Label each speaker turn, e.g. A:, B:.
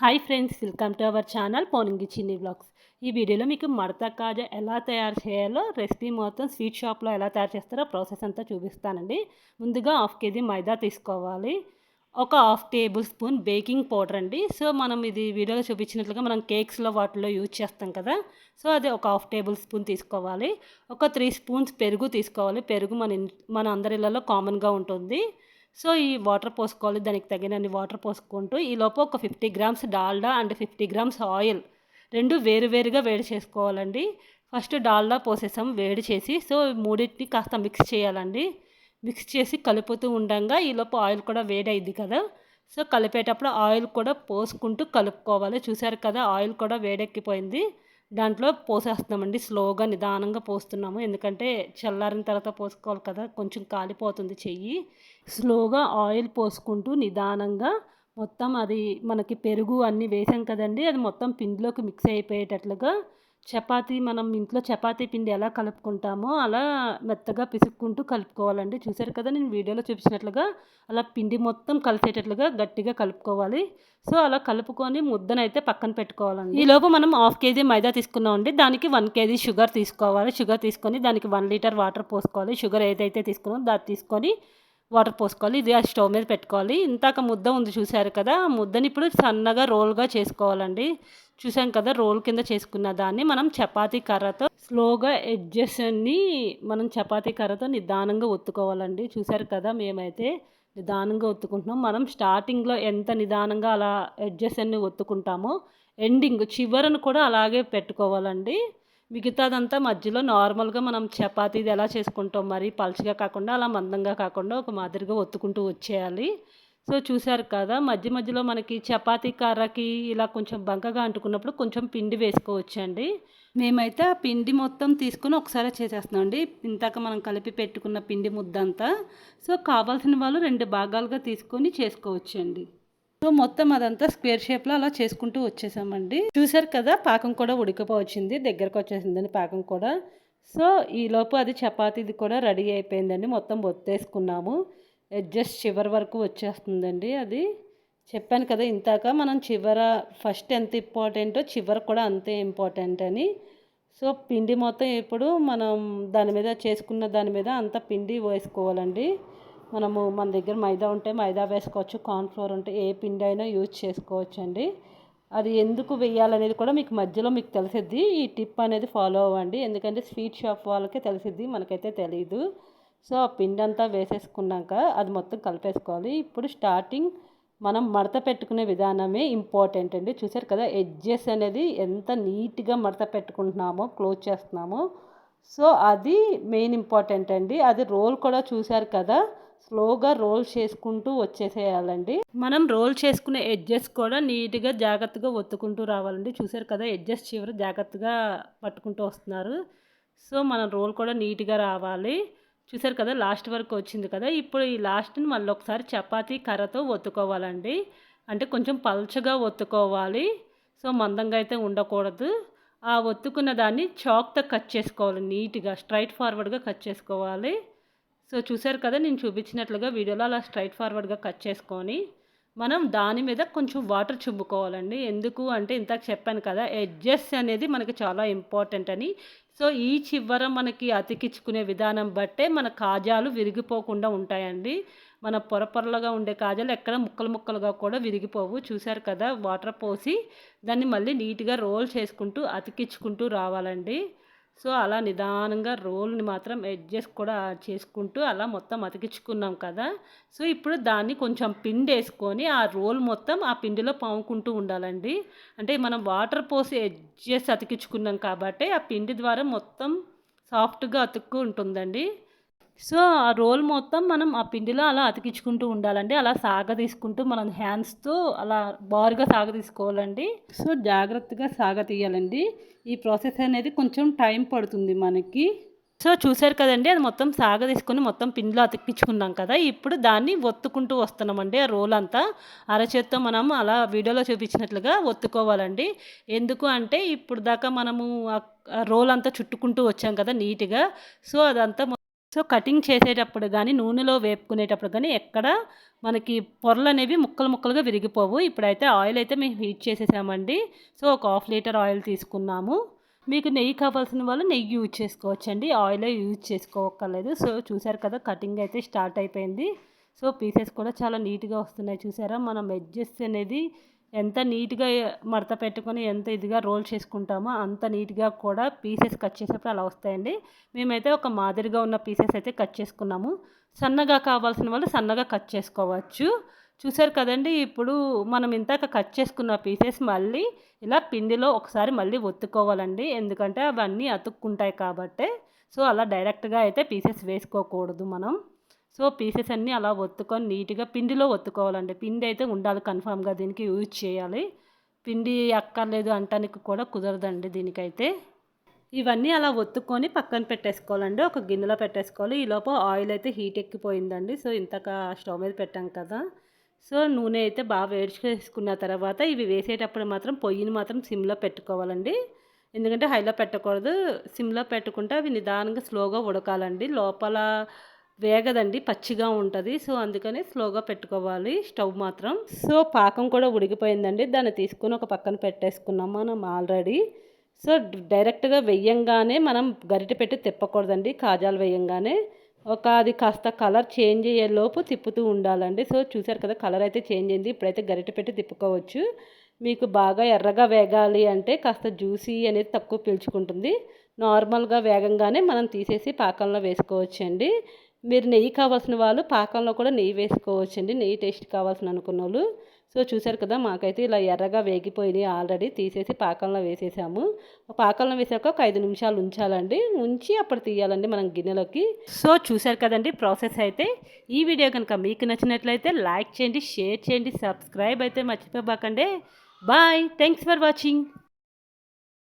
A: Hi friends welcome to our channel పోనింగి Chinni blogs ఈ వీడియోలో మీకు మడత కాజా ఎలా తయారు చేయాలో రెసిపీ మొత్తం స్వీట్ షాప్లో ఎలా తయారు చేస్తారో ప్రాసెస్ అంతా చూపిస్తానండి. ముందుగా హాఫ్ కేజీ మైదా తీసుకోవాలి. ఒక half tablespoon baking powder అండి. సో మనం ఇది వీడియోలో చూపించినట్లుగా మనం కేక్స్లో వాటిలో యూజ్ చేస్తాం కదా. సో అది ఒక హాఫ్ టేబుల్ స్పూన్ తీసుకోవాలి. ఒక త్రీ స్పూన్స్ పెరుగు తీసుకోవాలి. పెరుగు మన మన అందరిలలో కామన్గా ఉంటుంది. సో ఈ వాటర్ పోసుకోవాలి దానికి తగినన్ని వాటర్ పోసుకుంటూ ఈ లోపు ఒక fifty grams Dalda and fifty grams oil రెండు వేరువేరుగా వేడి చేసుకోవాలండి. ఫస్ట్ డాల్డా పోసేసాం వేడి చేసి. సో మూడింటిని కాస్త మిక్స్ చేయాలండి. మిక్స్ చేసి కలుపుతూ ఉండగా ఈలోపు ఆయిల్ కూడా వేడి అయింది కదా. సో కలిపేటప్పుడు ఆయిల్ కూడా పోసుకుంటూ కలుపుకోవాలి. చూసారు కదా ఆయిల్ కూడా వేడెక్కిపోయింది. దాంట్లో పోసేస్తున్నామండి. స్లోగా నిదానంగా పోస్తున్నాము. ఎందుకంటే చల్లారిన తర్వాత పోసుకోవాలి కదా కొంచెం కాలిపోతుంది చెయ్యి. స్లోగా ఆయిల్ పోసుకుంటూ నిదానంగా మొత్తం అది మనకి పెరుగు అన్నీ వేసాం కదండి. అది మొత్తం పిండిలోకి మిక్స్ అయిపోయేటట్లుగా చపాతీ మనం ఇంట్లో చపాతీ పిండి ఎలా కలుపుకుంటామో అలా మెత్తగా పిసుక్కుంటూ కలుపుకోవాలండి. చూసారు కదా నేను వీడియోలో చూపించినట్లుగా అలా పిండి మొత్తం కలిసేటట్లుగా గట్టిగా కలుపుకోవాలి. సో అలా కలుపుకొని ముద్దనైతే పక్కన పెట్టుకోవాలండి. ఈ లోపు మనం హాఫ్ కేజీ మైదా తీసుకున్నామండి. దానికి వన్ కేజీ షుగర్ తీసుకోవాలి. షుగర్ తీసుకొని దానికి వన్ లీటర్ వాటర్ పోసుకోవాలి. షుగర్ ఏదైతే తీసుకున్నామో దాన్ని తీసుకొని వాటర్ పోసుకోవాలి ఇది ఆ స్టవ్ మీద పెట్టుకోవాలి. ఇంతాక ముద్ద ఉంది చూసారు కదా ఆ ముద్దని ఇప్పుడు సన్నగా రోల్గా చేసుకోవాలండి. చూసాం కదా రోల్ కింద చేసుకున్న దాన్ని మనం చపాతీ కర్రతో స్లోగా ఎడ్జెస్ అన్ని మనం చపాతీ కర్రతో నిదానంగా ఒత్తుకోవాలండి. చూసారు కదా మేమైతే నిదానంగా ఒత్తుకుంటున్నాం. మనం స్టార్టింగ్లో ఎంత నిదానంగా అలా ఎడ్జెస్ అన్ని ఒత్తుకుంటామో ఎండింగ్ చివరను కూడా అలాగే పెట్టుకోవాలండి. మిగతాదంతా మధ్యలో నార్మల్గా మనం చపాతీది ఎలా చేసుకుంటాం మరి పలుచగా కాకుండా అలా మందంగా కాకుండా ఒక మాదిరిగా ఒత్తుకుంటూ వచ్చేయాలి. సో చూసారు కదా మధ్య మధ్యలో మనకి చపాతీ కర్రకి ఇలా కొంచెం బంకగా అంటుకున్నప్పుడు కొంచెం పిండి వేసుకోవచ్చండి. మేమైతే ఆ పిండి మొత్తం తీసుకుని ఒకసారి చేసేస్తున్నాం అండి. ఇంతాక మనం కలిపి పెట్టుకున్న పిండి ముద్దంతా. సో కావాల్సిన వాళ్ళు రెండు భాగాలుగా తీసుకొని చేసుకోవచ్చండి. సో మొత్తం అదంతా స్క్వేర్ షేప్లో అలా చేసుకుంటూ వచ్చేసామండి. చూసారు కదా పాకం కూడా ఉడికిపోవచ్చింది దగ్గరకు వచ్చేసిందండి పాకం కూడా. సో ఈలోపు అది చపాతీది కూడా రెడీ అయిపోయిందండి మొత్తం ఒత్తేసుకున్నాము. అడ్జస్ట్ చివరి వరకు వచ్చేస్తుందండి అది. చెప్పాను కదా ఇంతాక మనం చివర ఫస్ట్ ఎంత ఇంపార్టెంటో చివర కూడా అంతే ఇంపార్టెంట్ అని. సో పిండి మొత్తం ఇప్పుడు మనం దాని మీద చేసుకున్న దాని మీద అంత పిండి వేసుకోవాలండి. మనము మన దగ్గర మైదా ఉంటే మైదా వేసుకోవచ్చు కార్న్ఫ్లోర్ ఉంటే ఏ పిండి అయినా యూజ్ చేసుకోవచ్చు అండి అది ఎందుకు వేయాలనేది కూడా మీకు మధ్యలో మీకు తెలిసిద్ది. ఈ టిప్ అనేది ఫాలో అవ్వండి. ఎందుకంటే స్వీట్ షాప్ వాళ్ళకే తెలిసిద్ది మనకైతే తెలియదు సో ఆ పిండి అంతా వేసేసుకున్నాక అది మొత్తం కలిపేసుకోవాలి. ఇప్పుడు స్టార్టింగ్ మనం మడత పెట్టుకునే విధానమే ఇంపార్టెంట్ అండి. చూసారు కదా ఎడ్జెస్ అనేది ఎంత నీట్గా మడత పెట్టుకుంటున్నామో క్లోజ్ చేస్తున్నామో. సో అది మెయిన్ ఇంపార్టెంట్ అండి. అది రోల్ కూడా చూశారు కదా స్లోగా రోల్ చేసుకుంటూ వచ్చేసేయాలండి. మనం రోల్ చేసుకునే ఎడ్జెస్ కూడా నీట్గా జాగ్రత్తగా ఒత్తుకుంటూ రావాలండి. చూసారు కదా ఎడ్జెస్ చివరి జాగ్రత్తగా పట్టుకుంటూ వస్తున్నారు. సో మనం రోల్ కూడా నీట్గా రావాలి. చూసారు కదా లాస్ట్ వరకు వచ్చింది కదా. ఇప్పుడు ఈ లాస్ట్ని మళ్ళీ ఒకసారి చపాతీ కర్రతో ఒత్తుకోవాలండి. అంటే కొంచెం పల్చగా ఒత్తుకోవాలి. సో మందంగా అయితే ఉండకూడదు. ఆ ఒత్తుకున్న దాన్ని చాక్తో కట్ చేసుకోవాలి నీట్గా స్ట్రైట్ ఫార్వర్డ్గా కట్ చేసుకోవాలి. సో చూసారు కదా నేను చూపించినట్లుగా వీడియోలో అలా స్ట్రైట్ ఫార్వర్డ్గా కట్ చేసుకొని మనం దాని మీద కొంచెం వాటర్ చుబ్బుకోవాలండి ఎందుకు అంటే ఇంతకు చెప్పాను కదా ఎడ్జెస్ అనేది మనకి చాలా ఇంపార్టెంట్ అని. సో ఈ చివర మనకి అతికించుకునే విధానం బట్టే మన కాజాలు విరిగిపోకుండా ఉంటాయండి. మన పొరపొరలుగా ఉండే కాజాలు ఎక్కడ ముక్కలు ముక్కలుగా కూడా విరిగిపోవు. చూశారు కదా వాటర్ పోసి దాన్ని మళ్ళీ నీట్గా రోల్ చేసుకుంటూ అతికించుకుంటూ రావాలండి. సో అలా నిదానంగా రోల్ని మాత్రం అడ్జస్ట్ కూడా చేసుకుంటూ అలా మొత్తం అతికించుకున్నాం కదా. సో ఇప్పుడు దాన్ని కొంచెం పిండి వేసుకొని ఆ రోల్ మొత్తం ఆ పిండిలో పాముకుంటూ ఉండాలండి. అంటే మనం వాటర్ పోసి అడ్జస్ట్ అతికించుకున్నాం కాబట్టి ఆ పిండి ద్వారా మొత్తం సాఫ్ట్గా అతుక్కు ఉంటుందండి సో ఆ రోల్ మొత్తం మనం ఆ పిండిలో అలా అతికించుకుంటూ ఉండాలండి. అలా సాగ తీసుకుంటూ మనం హ్యాండ్స్తో అలా బారుగా సాగ తీసుకోవాలండి సో జాగ్రత్తగా సాగ తీయాలండి ఈ ప్రాసెస్ అనేది కొంచెం టైం పడుతుంది మనకి. సో చూసారు కదండి అది మొత్తం సాగ తీసుకొని మొత్తం పిండిలో అతికించుకున్నాం కదా. ఇప్పుడు దాన్ని ఒత్తుకుంటూ వస్తున్నామండి ఆ రోల్ అంతా. అరచేత్తో మనం అలా వీడియోలో చూపించినట్లుగా ఒత్తుకోవాలండి. ఎందుకు అంటే ఇప్పుడు దాకా మనము రోల్ అంతా చుట్టుకుంటూ వచ్చాం కదా నీట్గా. సో అదంతా సో కటింగ్ చేసేటప్పుడు కానీ నూనెలో వేపుకునేటప్పుడు కానీ ఎక్కడ మనకి పొరలు అనేవి ముక్కలు ముక్కలుగా విరిగిపోవు. ఇప్పుడైతే ఆయిల్ అయితే మేము హీట్ చేసేసామండి. సో ఒక హాఫ్ లీటర్ ఆయిల్ తీసుకున్నాము. మీకు నెయ్యి కావాల్సిన వాళ్ళు నెయ్యి యూజ్ చేసుకోవచ్చండి. ఆయిల్ యూజ్ చేసుకోవక్కర్లేదు సో చూసారు కదా కటింగ్ అయితే స్టార్ట్ అయిపోయింది. సో పీసెస్ కూడా చాలా నీట్గా వస్తున్నాయి. చూసారా మనం ఎడ్జెస్ అనేది ఎంత నీట్గా మడత పెట్టుకొని ఎంత ఇదిగా రోల్ చేసుకుంటామో అంత నీట్గా కూడా పీసెస్ కట్ చేసేప్పుడు అలా వస్తాయండి. మేమైతే ఒక మాదిరిగా ఉన్న పీసెస్ అయితే కట్ చేసుకున్నాము. సన్నగా కావాల్సిన వాళ్ళు సన్నగా కట్ చేసుకోవచ్చు. చూసారు కదండి ఇప్పుడు మనం ఇంతాక కట్ చేసుకున్న పీసెస్ మళ్ళీ ఇలా పిండిలో ఒకసారి మళ్ళీ ఒత్తుకోవాలండి. ఎందుకంటే అవన్నీ అతుక్కుంటాయి కాబట్టి. సో అలా డైరెక్ట్గా అయితే పీసెస్ వేసుకోకూడదు మనం. సో పీసెస్ అన్నీ అలా ఒత్తుకొని నీట్గా పిండిలో ఒత్తుకోవాలండి. పిండి అయితే ఉండాలి కన్ఫామ్గా దీనికి యూజ్ చేయాలి. పిండి అక్కర్లేదు అంటానికి కూడా కుదరదండి దీనికైతే. ఇవన్నీ అలా ఒత్తుకొని పక్కన పెట్టేసుకోవాలండి. ఒక గిన్నెలో పెట్టేసుకోవాలి. ఈ లోపల ఆయిల్ అయితే హీట్ ఎక్కిపోయిందండి. సో ఇంతక స్టవ్ మీద పెట్టాం కదా. సో నూనె అయితే బాగా వేడిచేసుకున్న తర్వాత ఇవి వేసేటప్పుడు మాత్రం పొయ్యిని మాత్రం సిమ్లో పెట్టుకోవాలండి. ఎందుకంటే హైలో పెట్టకూడదు. సిమ్లో పెట్టుకుంటే అవి నిదానంగా స్లోగా ఉడకాలండి. లోపల వేగదండి పచ్చిగా ఉంటుంది. సో అందుకని స్లోగా పెట్టుకోవాలి స్టవ్ మాత్రం. సో పాకం కూడా ఉడికిపోయిందండి. దాన్ని తీసుకుని ఒక పక్కన పెట్టేసుకున్నాం మనం ఆల్రెడీ. సో డైరెక్ట్గా వెయ్యంగానే మనం గరిట పెట్టి తిప్పకూడదండి కాజాలు వేయంగానే. ఒక అది కాస్త కలర్ చేంజ్ అయ్యే లోపు తిప్పుతూ ఉండాలండి. సో చూసారు కదా కలర్ అయితే చేంజ్ అయింది. ఇప్పుడైతే గరిట పెట్టి తిప్పుకోవచ్చు. మీకు బాగా ఎర్రగా వేగాలి అంటే కాస్త జ్యూసీ అనేది తక్కువ పీల్చుకుంటుంది. నార్మల్గా వేగంగానే మనం తీసేసి పాకంలో వేసుకోవచ్చండి. మీరు నెయ్యి కావాల్సిన వాళ్ళు పాకంలో కూడా నెయ్యి వేసుకోవచ్చండి. నెయ్యి టేస్ట్ కావాల్సిన అనుకున్న వాళ్ళు సో చూసారు కదా మాకైతే ఇలా ఎర్రగా వేగిపోయినాయి ఆల్రెడీ. తీసేసి పాకంలో వేసేసాము. పాకంలో వేసాక ఒక ఐదు నిమిషాలు ఉంచాలండి. ఉంచి అప్పుడు తీయాలండి మనం గిన్నెలోకి. సో చూసారు కదండి ప్రాసెస్ అయితే. ఈ వీడియో కనుక మీకు నచ్చినట్లయితే లైక్ చేయండి షేర్ చేయండి సబ్స్క్రైబ్ అయితే మర్చిపోబాకండి. Bye thanks for watching.